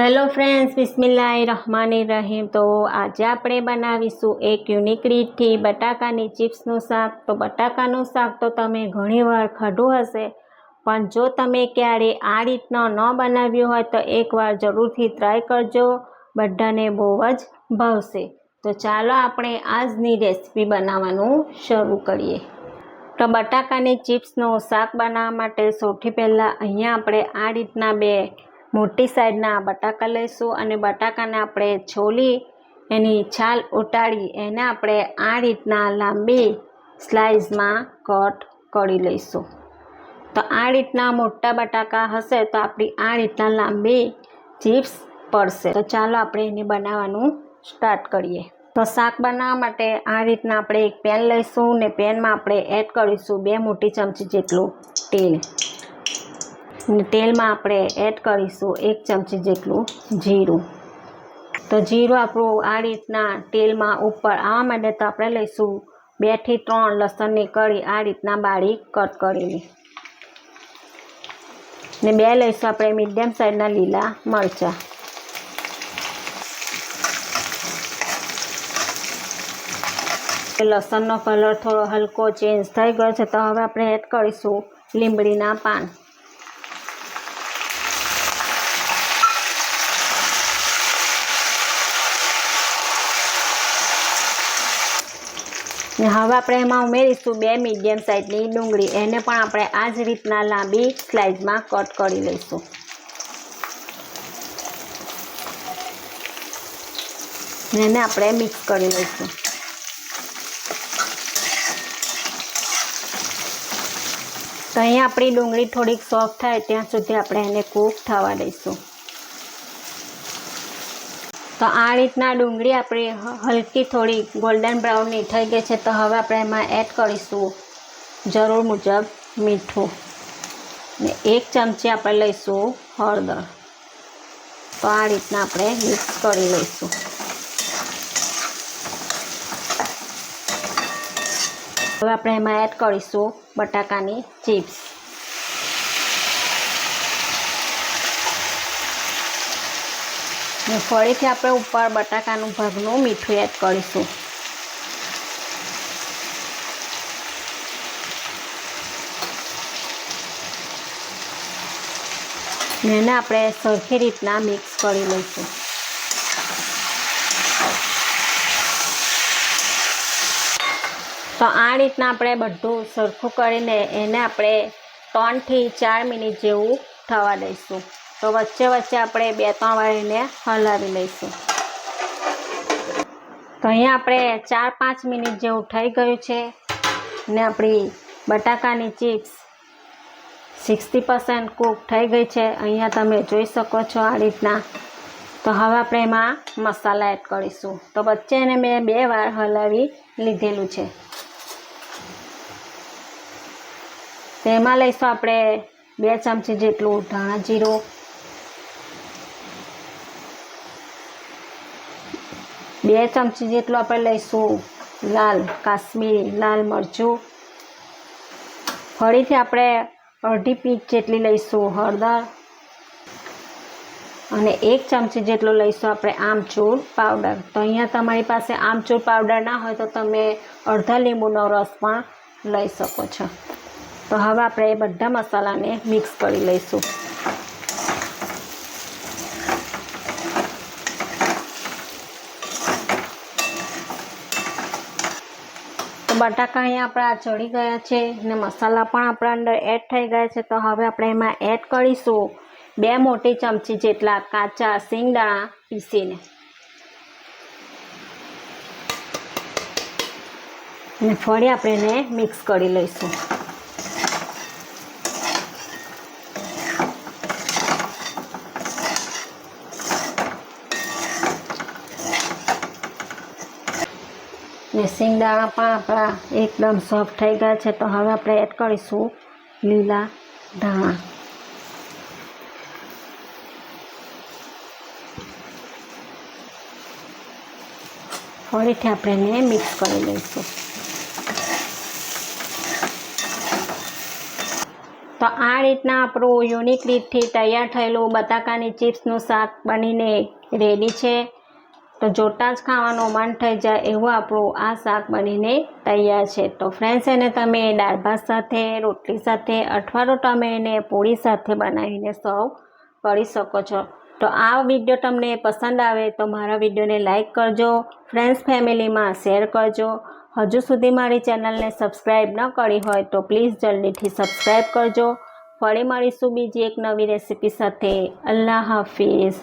Hello friends બિસ્મિલ્લાહ રહમાન રહીમ તો આજે આપણે બનાવીશું એક યુનિક રીતથી બટાકાની ચિપ્સનું શાક. તો બટાકાનું શાક તો તમે ઘણીવાર ખાધું હશે, પણ જો તમે ક્યારે આ રીતનો ન બનાવ્યું હોય તો એકવાર જરૂરથી ટ્રાય કરજો. બધાને બહુ જ ભાવશે. તો ચાલો આપણે આજની રેસીપી બનાવવાનું શરૂ કરીએ. તો બટાકાની ચિપ્સનું શાક બનાવવા માટે સૌથી પહેલાં અહીંયા આપણે આ રીતના બે મોટી સાઈઝના બટાકા લઈશું અને બટાકાને આપણે છોલી, એની છાલ ઉટાડી એને આપણે આ રીતના લાંબી સ્લાઇસમાં કટ કરી લઈશું. તો આ રીતના મોટા બટાકા હશે તો આપણી આ રીતના લાંબી ચિપ્સ પડશે. તો ચાલો આપણે એને બનાવવાનું સ્ટાર્ટ કરીએ. તો શાક બનાવવા માટે આ રીતના આપણે એક પેન લઈશું ને પેનમાં આપણે એડ કરીશું બે મોટી ચમચી જેટલું તેલ. ને તેલમાં આપણે એડ કરીશું એક ચમચી જેટલું જીરું. તો જીરું આપણું આ રીતના તેલમાં ઉપર આવવા માટે તો આપણે લઈશું બેથી ત્રણ લસણની કળી આ રીતના બારીક કટ કરેલી ને બે લઈશું આપણે મીડિયમ સાઈઝના લીલા મરચાં. લસણનો કલર થોડો હલકો ચેન્જ થઈ ગયો છે, તો હવે આપણે એડ કરીશું લીંબડીના પાન. ને હવે આપણે એમાં ઉમેરીશું બે મીડિયમ સાઇઝની ડુંગળી. એને પણ આપણે આ જ રીતના લાંબી સ્લાઇઝમાં કટ કરી લઈશું. એને આપણે મિક્સ કરી લઈશું. તો અહીંયા આપણી ડુંગળી થોડીક સોફ્ટ થાય, ત્યાં સુધી આપણે એને કૂક થવા દઈશું. તો આ રીતના ડુંગળી આપણી હલકી થોડી ગોલ્ડન બ્રાઉનની થઈ ગઈ છે. તો હવે આપણે એમાં એડ કરીશું જરૂર મુજબ મીઠું. ને એક ચમચી આપણે લઈશું હળદર. તો આ રીતના આપણે મિક્સ કરી લઈશું. હવે આપણે એમાં એડ કરીશું બટાકાની ચિપ્સ ને ફરીથી આપણે ઉપર બટાકાનું ભાગનું મીઠું એડ કરીશું. એને આપણે સરખી રીતના મિક્સ કરી લઈશું. તો આ રીતના આપણે બધું સરખું કરીને એને આપણે ત્રણથી ચાર મિનિટ જેવું થવા દઈશું. તો વચ્ચે વચ્ચે આપણે બે ત્રણ વાર એને હલાવી લઈશું. તો અહીંયા આપણે ચાર પાંચ મિનિટ જેવું થઈ ગયું છે ને આપણી બટાકાની ચિપ્સ સિક્સટી પર્સન્ટ કૂક થઈ ગઈ છે. અહીંયા તમે જોઈ શકો છો આ રીતના. તો હવે આપણે એમાં મસાલા એડ કરીશું. તો વચ્ચે એને મેં બે વાર હલાવી લીધેલું છે. તેમાં લઈશું આપણે બે ચમચી જેટલું ધાણા જીરું બે ચમચી જેટલું આપણે લઈશું લાલ કાશ્મીરી, લાલ મરચું. ફરીથી આપણે અડધી પીચ જેટલી લઈશું હળદર. અને એક ચમચી જેટલું લઈશું આપણે આમચૂર પાવડર. તો અહીંયા તમારી પાસે આમચૂર પાવડર ના હોય તો તમે અડધા લીંબુનો રસ પણ લઈ શકો છો. તો હવે આપણે એ બધા મસાલાને મિક્સ કરી લઈશું. બટાકા અહીંયા આપણા ચડી ગયા છે ને મસાલા પણ આપણા અંદર એડ થઈ ગયા છે. તો હવે આપણે એમાં એડ કરીશું બે મોટી ચમચી જેટલા કાચા સિંગદાણા પીસીને. ને ફરી આપણે એને મિક્સ કરી લઈશું. ને સિંગદાણા પણ આપણા એકદમ સોફ્ટ થઈ ગયા છે. તો હવે આપણે એડ કરીશું લીલા ધાણા. ફરીથી આપણે એને મિક્સ કરી લઈશું. તો આ રીતના આપણું યુનિક રીતથી તૈયાર થયેલું બટાકાની ચિપ્સનું શાક બનીને રેડી છે. તો જોતાં જ ખાવાનું મન થઈ જાય એવું આપણું આ શાક બનીને તૈયાર છે. તો ફ્રેન્ડ્સ એને તમે દાળ ભાત સાથે, રોટલી સાથે અથવા તો તમે એને પૂરી સાથે બનાવીને સર્વ કરી શકો છો. તો આ વીડિયો તમને પસંદ આવે તો મારા વિડીયોને લાઇક કરજો ફ્રેન્ડ્સ ફેમિલીમાં શેર કરજો. હજુ સુધી મારી ચેનલને સબસ્ક્રાઈબ ન કરી હોય તો પ્લીઝ જલ્દીથી સબસ્ક્રાઈબ કરજો. ફરી મળીશું બીજી એક નવી રેસીપી સાથે. અલ્લાહ હાફિઝ.